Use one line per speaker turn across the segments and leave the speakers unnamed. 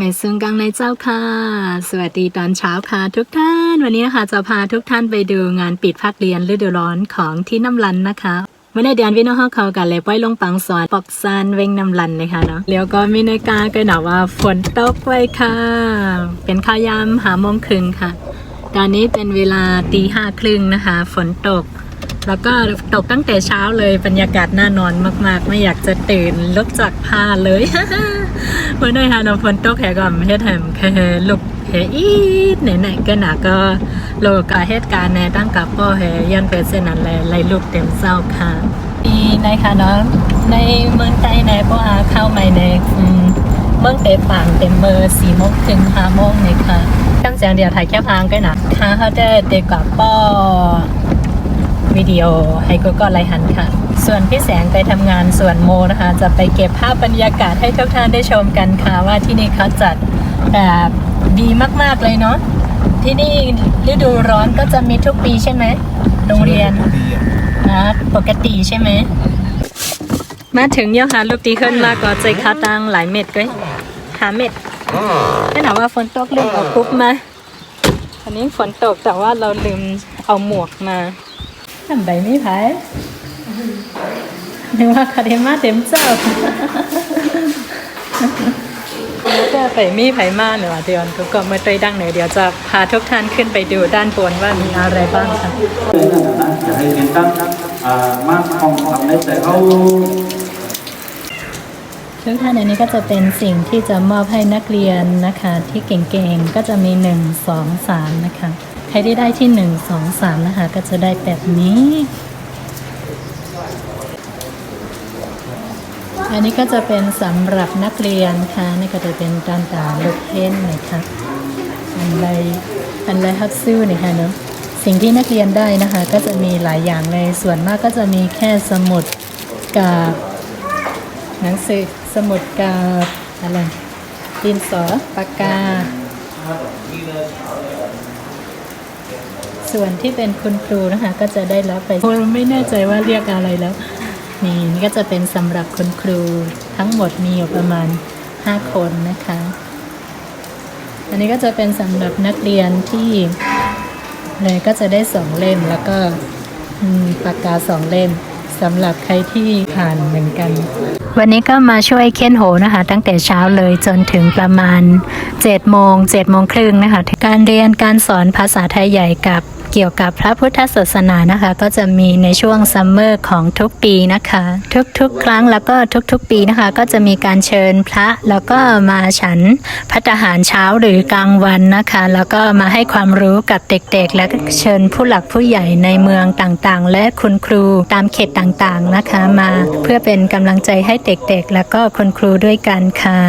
แม่ซึ่งกังในเจ้าค่ะ สวัสดีตอนเช้าค่ะทุกท่าน วันนี้นะคะจะพาทุกท่านไปดูงานปิดภาคเรียนฤดูร้อนของที่น้ำรันนะคะเมื่อในเดือนวินาทีเขากันเลยป้อยลงปังสอนปอกซานเวงน้ำรันเลยค่ะเนาะแล้วก็มีในาฬิกาก็หนาว่าฝนตกไว้ค่ะ เป็นข้าวยามหามงครึ่งค่ะ ตอนนี้เป็นเวลาตีห้าครึ่งนะคะ ฝนตก แล้วก็ตกตั้งแต่เช้าเลยบรรยากาศน่านอนมากๆ ไม่อยากจะตื่นลุกจากผ้าเลยเมื่อได้ฮานอฝนตกแหก่อนเฮ็ดแถมแค่ลุกเฮอีดไหนๆก็หนาก็โลกาเหตุการณ์ในตั้งกับป้อแหยันเป็นเส้นนั้นเลยไล่ลุกเต็มเศร้าค่ะปีในค่ะเนาะในเมืองไทยในป้ออาเข้ามาในเมืองเตปางเต็มเบอร์สี่โมงถึงห้าโมงเลยค่ะตั้งแสงเดียวถ่ายแค่พางก็หนักค่ะเขาได้เด็กกับป้อ วิดีโอให้ก็ก็ไลหันค่ะ ส่วนพี่แสงไปทำงานส่วนโมนะคะ จะไปเก็บภาพบรรยากาศให้ทุกท่านได้ชมกันค่ะ ว่าที่นี่เขาจัดแบบดีมากๆเลยเนาะที่นี่ฤดูร้อนก็จะมีทุกปีใช่ไหมโรงเรียนนะปกติใช่ไหมมาถึงเนี่ยค่ะลูกตีขึ้นมาก็ใจคาตังหลายเม็ดเลยหาเม็ดไม่หนาว่าฝนตกลืมเอาปุ๊บมาอันนี้ฝนตกแต่ว่าเราลืมเอาหมวกมา ทำใบไม่ไผ่นึกว่าคาเดมาเต็มเจ้าจะไปมีไผ่มาเนอะเดี๋ยวทุกคนมาตรดังหน่อยเดี๋ยวจะพาทุกท่านขึ้นไปดูด้านบนว่ามีอะไรบ้างค่ะ
จะให้เรียนตั้งมากของทำได้แต่เขา
ทุกท่านอันนี้ก็จะเป็นสิ่งที่จะมอบให้นักเรียนนะคะ ที่เก่งๆก็จะมี1 2 3นะคะ ใครที่ได้ที่1 2 3นะคะ ก็จะได้แบบนี้ อันนี้ก็จะเป็นสำหรับนักเรียนค่ะนี่ก็จะเป็นด้านตาลูกเพ้นนะคะอันไรอันไรฮับซิ่เนี่ยค่ะเนาะสิ่งที่นักเรียนได้นะคะ ก็จะมีหลายอย่างเลยส่วนมากก็จะมีแค่สมุดกับหนังสือสมุดกาอะไรดินสอปากกา ส่วนที่เป็นคุณครูนะคะ ก็จะได้รับไปไม่แน่ใจว่าเรียกอะไรแล้ว นี่นี่ก็จะเป็นสำหรับคุณครูทั้งหมดมีอยู่ประมาณ 5 คนนะคะ อันนี้ก็จะเป็นสำหรับนักเรียนที่เลยก็จะได้สองเล่มแล้วก็ปากกาสองเล่มสำหรับใครที่ผ่านเหมือนกัน วันนี้ก็มาช่วยเค้นโหนะคะ ตั้งแต่เช้าเลยจนถึงประมาณ7โมง7โมงครึ่งนะคะ การเรียนการสอนภาษาไทยใหญ่กับ เกี่ยวกับพระพุทธศาสนานะคะ ก็จะมีในช่วงซัมเมอร์ของทุกปีนะคะ ทุกๆ ครั้งแล้วก็ทุกๆ ปีนะคะ ก็จะมีการเชิญพระแล้วก็มาฉันพัฒหารเช้าหรือกลางวันนะคะ แล้วก็มาให้ความรู้กับเด็กๆ และก็เชิญผู้หลักผู้ใหญ่ในเมืองต่างๆ และคุณครูตามเขตต่างๆนะคะมาเพื่อเป็นกำลังใจให้เด็กๆ แล้วก็คุณครูด้วยกันค่ะ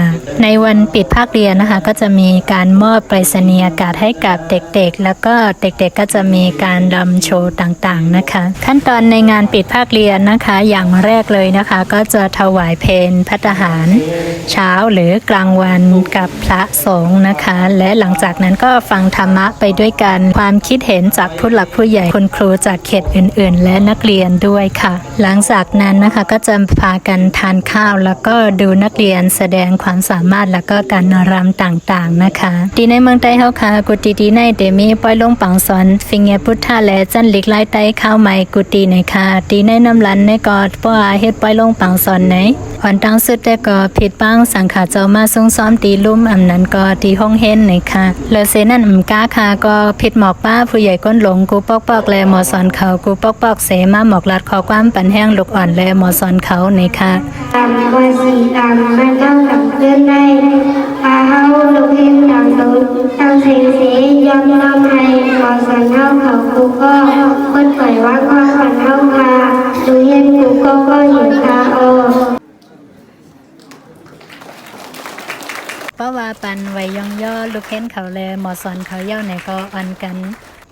ในวันปิดภาคเรียนนะคะ ก็จะมีการมอบไปรษณียากาศให้กับเด็กๆ แล้วก็เด็กๆก็จะมีการรำโชว์ต่างๆนะคะ ขั้นตอนในงานปิดภาคเรียนนะคะ อย่างแรกเลยนะคะ ก็จะถวายเพลพัฒหาร เช้าหรือกลางวันกับพระสงฆ์นะคะ และหลังจากนั้นก็ฟังธรรมะไปด้วยกันความคิดเห็นจากผู้หลักผู้ใหญ่คุณครูจากเขตอื่น ๆ และนักเรียนด้วยค่ะ หลังจากนั้นนะคะก็จะพากันทานข้าว แล้วก็ดูนักเรียนแสดงความสามารถแล้วก็การรำต่างๆนะคะดีในเมืองไต้เฮาค่ะกุฏิดีในเดมีปอยลงปังสอนฟิงเงพุทธาและจันหลิกไล่ไต้ข้าวใหม่กุฏิในค่ะดีในน้ำลันในกอดป้ออาเฮ็ดปอยลงปังสอนไหนอ่อนตั้งสุดแต่ก็ผิดปังสังขาเจ้ามาทรงซ้อมตีลุ่มอำนั้นก็ตีห้องเฮ็นในค่ะเลเซนั่นอำก้าค่ะก็ผิดหมอกป้าผู้ใหญ่ก้นหลงกูปอกปอกแลหมอสอนเขากูปอกปอกเสมาหมอกลัดขอความปันแห้งลูกอ่อนแลหมอสอนเขาในค่ะ
ตามคอยสีตามไม่ต้องกับเพื่อนได้ พาเฮาลูกเห็นดังตุนตั้งเสียงสียอมน้อมให้ขอสันเฮาเขากูก็คนปล่อยว่าความฝันเฮาพาดูเห็นกูก็ก็เห็นตาออก
ป้าะว่าปันไว้ย่องย่อลูกเห็นเขาแลหมอสอนเขาเย่าในก็อ่อนกัน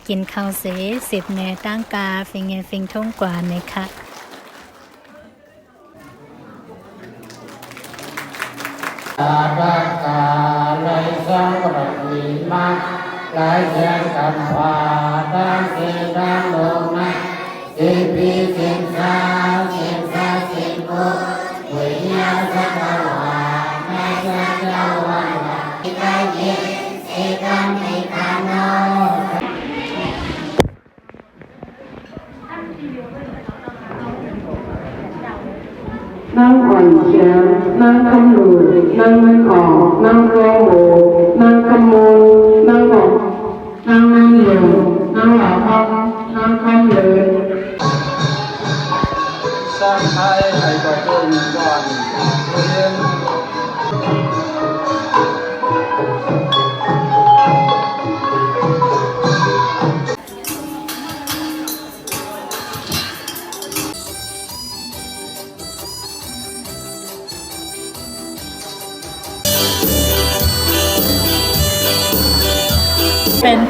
กินข้าวเสสิบแนตั้งกาฟิงเงฟิงทุ่งกว่าในค่ะ
ตาบากาไรสังรมีมาลายเสียงกันฟ้าดังเสียงดังลงนะสิปีสิงสาสิง นั่งเจ้าวันนะเท
นั่งเชียงนั่งคำหลูนั่งไม่ออกนั่งร้องโหนั่งขโมย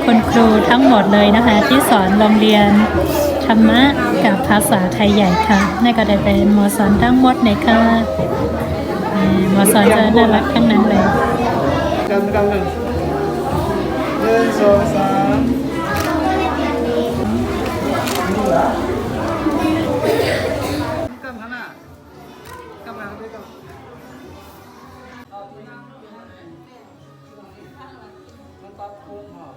คุ
ณครูทั้งหมดเลยนะคะ ที่สอนโรงเรียนธรรมะกับภาษาไทยใหญ่ค่ะนี่ก็ได้เป็นหมอสอนทั้งหมดในค่ะหมอสอนจะน่ารักทั้งนั้นเลย
กำกำหนึ่งหนึ่งสองสามกำขนาดกำลังด้วยกำมันตัดโค้งหอ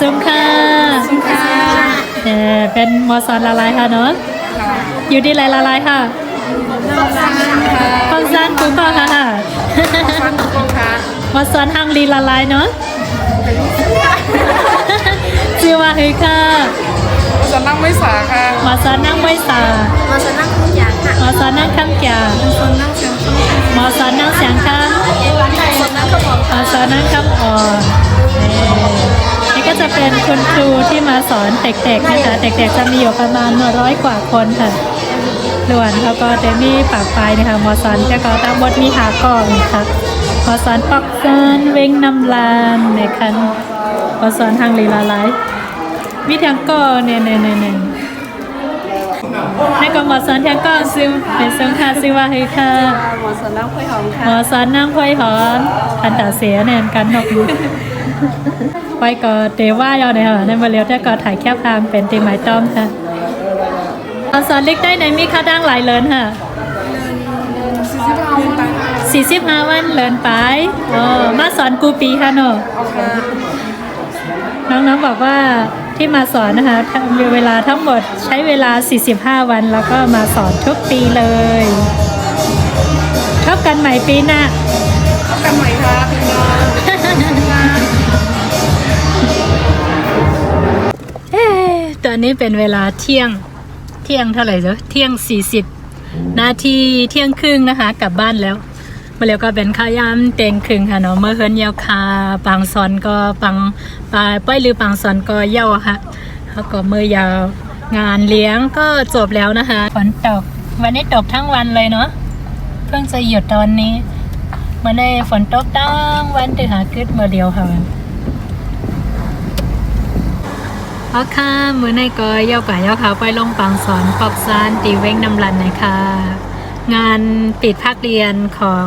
ซุมค่ะซุมค่ะเออเป็นหมอสอนละลายค่ะเนาะอยู่ที่ไรละลายค่ะคอนซันกูก็ค่ะหมอสอนฮังลีละลายเนาะชื่อว่าคือค่ะ
จะนั่งไม่สาค่ะ
หมอสอนนั่งไม่สา
มาสนั่งทุกอย่างค่ะ
หมอสอนนั่งข้ามแก่
คนนั่งเสียงข้าง
หมอสอนนั่งเสียงข้ามหมอสอนนั่งข้ามอ่อนนี่ นี่ก็จะเป็นคุณครูที่มาสอนเด็กๆนะคะ เด็กๆจะมีอยู่ประมาณร้อยกว่าคนค่ะล้วนเขาก็จะมีปากปลายนะคะหมอสอนจะก็ตั้งหมดมีหากองค่ะหมอสอนปอกซานเว้งน้ำลานนะคะหมอสอนทางลีลาไลฟ์มีทางก็เนี่ยเนี่ยเนี่ยเนี่ยในก็หมอสอนทางก็ซึ่งเป็นซึ่งค่ะซึ่งว่าคือค่ะ
หมอสนนั่งค่อยหอมค่ะ
หมอสอนนั่งพอยหอนอันตาเสียเนี่ยกันนกอยู่ ไปก็เตว่าเอาเนี่ยค่ะในมาเร็วถ้าก็ถ่ายแคบพามเป็นตีไม้ต้อมค่ะหมอสอนเล็กได้ในมีค่าดังหลายเลินค่ะ
สี่สิบห้าวัน
เลินไปเออมาสอนกูปีค่ะเนาะน้องๆบอกว่าที่มาสอนนะคะมีเวลาทั้งหมดใช้เวลา 45 วันแล้วก็มาสอนทุกปีเลยชอบกันใหม่ปีหน้า
เอากันใหม่ค่ะ อ
นนี้เป็นเวลาเที่ยงเที่ยงเท่าไหร่จ๊ะเที่ยง40นาทีเที่ยงครึ่งนะคะ กลับบ้านแล้วมาแล้วก็เป็นข้าวยำเต็งครึ่งค่ะเนาะเมื่อเฮิรนเยาวคาปังซอนก็ปังปลาป้อยหรือปังซอนก็เย้าอะค่ะแล้วก็มือยาวงานเลี้ยงก็จบแล้วนะคะฝนตกวันนี้ตกทั้งวันเลยเนาะเพิ่งจะหยุดตอนนี้เมื่อในฝนตกตั้งวันตื่นหาขึ้นเมื่อเดียวค่ะ อ๋อค่ะมือในก็เย่าก่ายเย่าเขาไปลงปังสอนปอกซานตีเว้งนำรันนะคะงานปิดภาคเรียนของ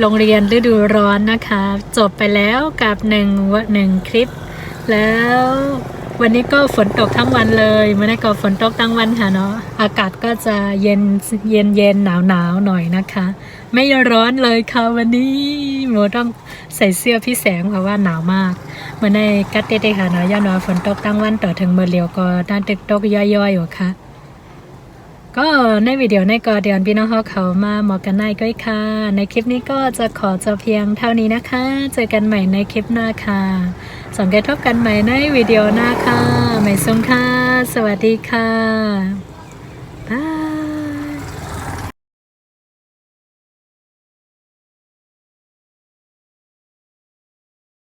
โรงเรียนฤดูร้อนนะคะ จบไปแล้วกับหนึ่งวะหนึ่งคลิปแล้ว วันนี้ก็ฝนตกทั้งวันเลยมื่อในก็ฝนตกทั้งวันค่ะเนาะอากาศก็จะเย็นเย็นเย็นหนาวหนาวหน่อยนะคะ ไม่ร้อนเลยค่ะวันนี้หมูต้องใส่เสื้อพี่แสงเพราะว่าหนาวมากเมื่อในกัดเตะค่ะเนาะย่านอฝนตกตั้งวันต่อถึงเมื่อเลียวก็ด้านตึกตกย่อยๆอยู่ค่ะ ก็ในวิดีโอในกอเดือนพี่น้องเขาเขามาหมอกันในก้อยค่ะ ในคลิปนี้ก็จะขอจบเพียงเท่านี้นะคะ เจอกันใหม่ในคลิปหน้าค่ะสังเกตพบกันใหม่ในวิดีโอหน้าค่ะใหม่ซุงค่ะ สวัสดีค่ะ